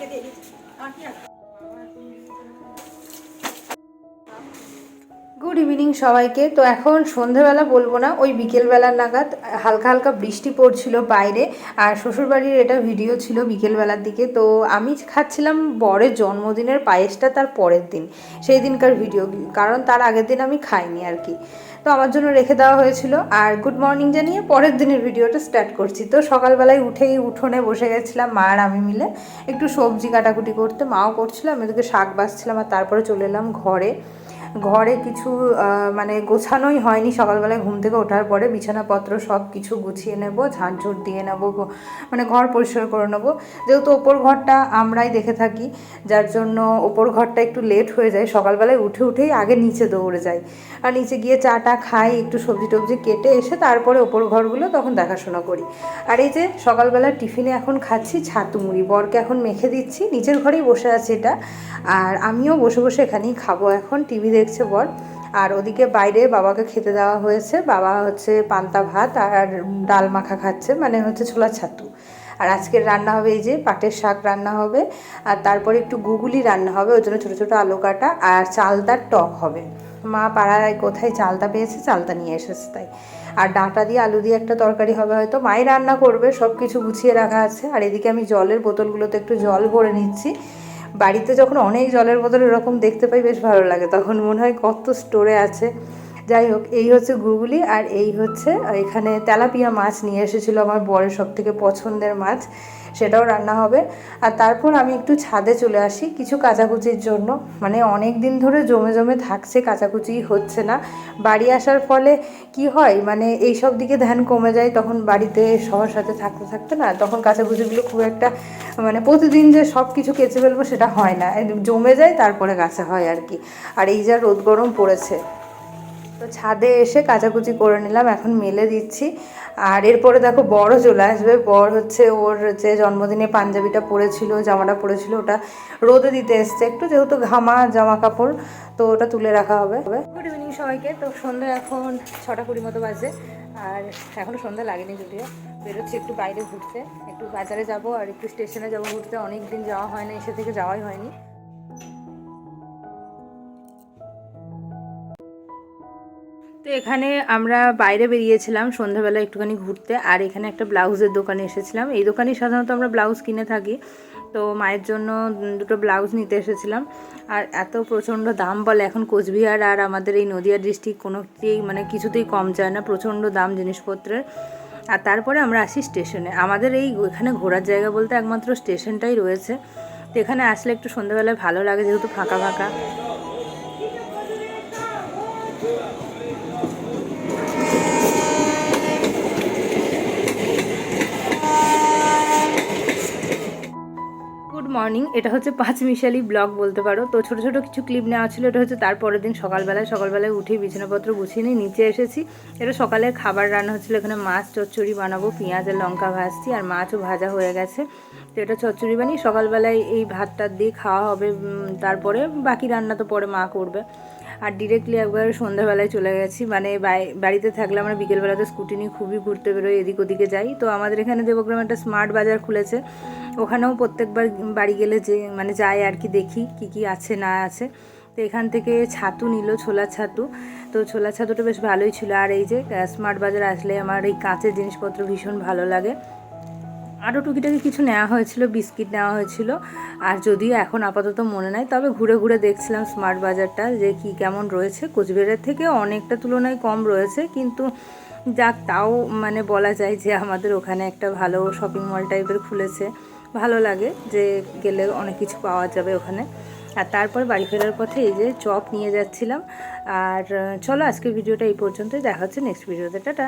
রেখে? Good evening সবাইকে। তো এখন সন্ধেবেলা বলব না, ওই বিকেলবেলার নাগাদ হালকা হালকা বৃষ্টি পড়ছিল বাইরে, আর শ্বশুরবাড়ির এটা ভিডিও ছিল বিকেলবেলার দিকে। তো আমি খাচ্ছিলাম বরের জন্মদিনের পায়েসটা তার পরের দিন, সেই দিনকার ভিডিও কারণ তার আগের দিন আমি খাইনি আর কি। তো আমার জন্য রেখে দেওয়া হয়েছিল। আর গুড মর্নিং জানিয়ে পরের দিনের ভিডিওটা স্টার্ট করছি। তো সকালবেলায় উঠেই উঠোনে বসে গেছিলাম মা আর আমি মিলে। একটু সবজি কাটাকুটি করতে, মাও করছিল, আমি ওদেরকে শাক বাছছিলাম আর তারপরে চলে এলাম ঘরে। ঘরে কিছু মানে গোছানোই হয়নি। সকালবেলায় ঘুম থেকে ওঠার পরে বিছানাপত্র সব কিছু গুছিয়ে নেব ঝাঁটঝুট দিয়ে নেব মানে ঘর পরিষ্কার করে নেব। যেহেতু ওপর ঘরটা আমরাই দেখে থাকি, যার জন্য ওপর ঘরটা একটু লেট হয়ে যায়। সকালবেলায় উঠে উঠেই আগে নিচে দৌড়ে যাই। আর নিচে গিয়ে চাটা খাই, একটু সবজি টবজি কেটে এসে তারপরে ওপর ঘরগুলো তখন দেখাশোনা করি। আর এই যে সকালবেলা টিফিনে এখন খাচ্ছি ছাতু মুড়ি, বরকে এখন মেখে দিচ্ছি নিচের ঘরেই বসে আছে এটা। আর আমিও বসে বসে এখানেই খাব। এখন টিভি দেখছে বর। আর ওদিকে বাইরে বাবাকে খেতে দেওয়া হয়েছে। বাবা হচ্ছে পান্তা ভাত আর ডাল মাখা খাচ্ছে মানে হচ্ছে ছোলা ছাতু। আর আজকের রান্না হবে এই যে পাটের শাক রান্না হবে। আর তারপরে একটু গুগুলি রান্না হবে ওই জন্য ছোটো ছোটো আলু কাটা আর চালতার টক হবে। মা পাড়ায় কোথায় চালতা পেয়েছে চালতা নিয়ে এসেছে তাই। আর ডাঁটা দিয়ে আলু দিয়ে একটা তরকারি হবে হয়তো। মাই রান্না করবে সব কিছু গুছিয়ে রাখা আছে। আর এদিকে আমি জলের বোতলগুলোতে একটু জল ভরে নিচ্ছি। বাড়িতে যখন অনেক জলের বোতল এরকম দেখতে পাই, বেশ ভালো লাগে। তখন মনে হয় কত স্টোরে আছে। যাই হোক, এই হচ্ছে গুগলি আর এই হচ্ছে, এখানে তেলাপিয়া মাছ নিয়ে এসেছিল আমার বরের সব থেকে পছন্দের মাছ, সেটাও রান্না হবে। আর তারপর আমি একটু ছাদে চলে আসি কিছু কাচাকুচির জন্য। মানে অনেক দিন ধরে জমে জমে থাকছে, কাচাকুচি হচ্ছে না। বাড়ি আসার ফলে কি হয় মানে এই সব দিকে ধ্যান কমে যায়, তখন বাড়িতে সবার সাথে থাকতে থাকতে না, তখন কাচাকুচিগুলো খুব একটা মানে প্রতিদিন যে সব কিছু কেচে ফেলব সেটা হয় না। জমে যায়, তারপরে গাছে হয় আর কি। আর এই যা রোদ গরম পড়েছে। তো ছাদে এসে কাচাকুচি করে নিলাম, এখন মেলে দিচ্ছি। আর এরপরে দেখো বড় চলে আসবে। বর হচ্ছে ওর যে জন্মদিনে পাঞ্জাবিটা পরেছিল, জামাটা পরেছিল, ওটা রোদে দিতে এসছে। একটু যেহেতু ঘামা জামা কাপড় তো ওটা তুলে রাখা হবে। গুড ইভিনিং সবাইকে। তো সন্ধ্যা এখন ছটা কুড়ি মতো বাজে। আর এখনও সন্ধ্যা লাগেনি যদিও। বেরোচ্ছি একটু বাইরে ঘুরতে। একটু বাজারে যাব আর একটু স্টেশনে যাব ঘুরতে। অনেক দিন যাওয়া হয় না, এসে থেকে যাওয়াই হয়নি। তো এখানে আমরা বাইরে বেরিয়েছিলাম সন্ধ্যাবেলা একটুখানি ঘুরতে, আর এখানে একটা ব্লাউজের দোকানে এসেছিলাম। এই দোকানেই সাধারণত আমরা ব্লাউজ কিনে থাকি। তো মায়ের জন্য দুটো ব্লাউজ নিতে এসেছিলাম। আর এত প্রচণ্ড দাম বলে এখন কোচবিহার আর আমাদের এই নদিয়া ডিস্ট্রিক্ট কোনোতেই মানে কিছুতেই কম যায় না, প্রচণ্ড দাম জিনিসপত্রের। আর তারপরে আমরা আসি স্টেশনে। আমাদের এই এখানে ঘোরার জায়গা বলতে একমাত্র স্টেশনটাই রয়েছে। তো এখানে আসলে একটু সন্ধ্যাবেলায় ভালো লাগে, যেহেতু ফাঁকা ফাঁকা। মর্নিং এটা হচ্ছে পাঁচ মিশালি ব্লগ বলতে পারো। তো ছোটো ছোটো কিছু ক্লিপ নেওয়া ছিল, এটা হচ্ছে তারপরের দিন সকালবেলায়। সকালবেলায় উঠে বিছানাপত্র গুছিয়ে নিয়ে নিচে এসেছি। এটা সকালে খাবার রান্না হচ্ছিল, এখানে মাছ চচ্চড়ি বানাবো, পেঁয়াজ আর লঙ্কা ভাজছি, আর মাছও ভাজা হয়ে গেছে। তো এটা চচ্চড়ি বানিয়ে সকালবেলায় এই ভাতটা দিয়ে খাওয়া হবে তারপরে বাকি রান্না তো পরে মা করবে। আর ডিরেক্টলি একবার সন্ধ্যাবেলায় চলে গেছি। মানে বাড়িতে থাকলে আমরা বিকেলবেলাতে স্কুটি নিয়ে খুবই ঘুরতে বেরোই, এদিক ওদিকে যাই। তো আমাদের এখানে দেবগ্রামে একটা স্মার্ট বাজার খুলেছে। ওখানেও প্রত্যেকবার বাড়ি গেলে যে মানে যাই আর কি দেখি কি কি আছে না আছে। তো এখান থেকে ছাতু নিল, ছোলা ছাতু। তো ছোলা ছাতুটা বেশ ভালোই ছিল। আর এই যে স্মার্ট বাজার আসলে আমার এই কাঁচের জিনিসপত্র ভীষণ ভালো লাগে। আরও টুকিটাকি কিছু নেওয়া হয়েছিল, বিস্কিট নেওয়া হয়েছিল। আর যদিও এখন আপাতত মনে নাই, তবে ঘুরে ঘুরে দেখছিলাম স্মার্ট বাজারটা যে কি কেমন রয়েছে। কোচবিহারের থেকে অনেকটা তুলনায় কম রয়েছে, কিন্তু যাক, তাও মানে বলা যায় যে আমাদের ওখানে একটা ভালো শপিং মল টাইপের খুলেছে। ভালো লাগে যে গেলে অনেক কিছু পাওয়া যাবে ওখানে। আর তারপর বাড়ি ফেরার পথে এই যে চপ নিয়ে যাচ্ছিলাম। আর চলো আজকের ভিডিওটা এই পর্যন্তই, দেখা হচ্ছে নেক্সট ভিডিওতে টাটা।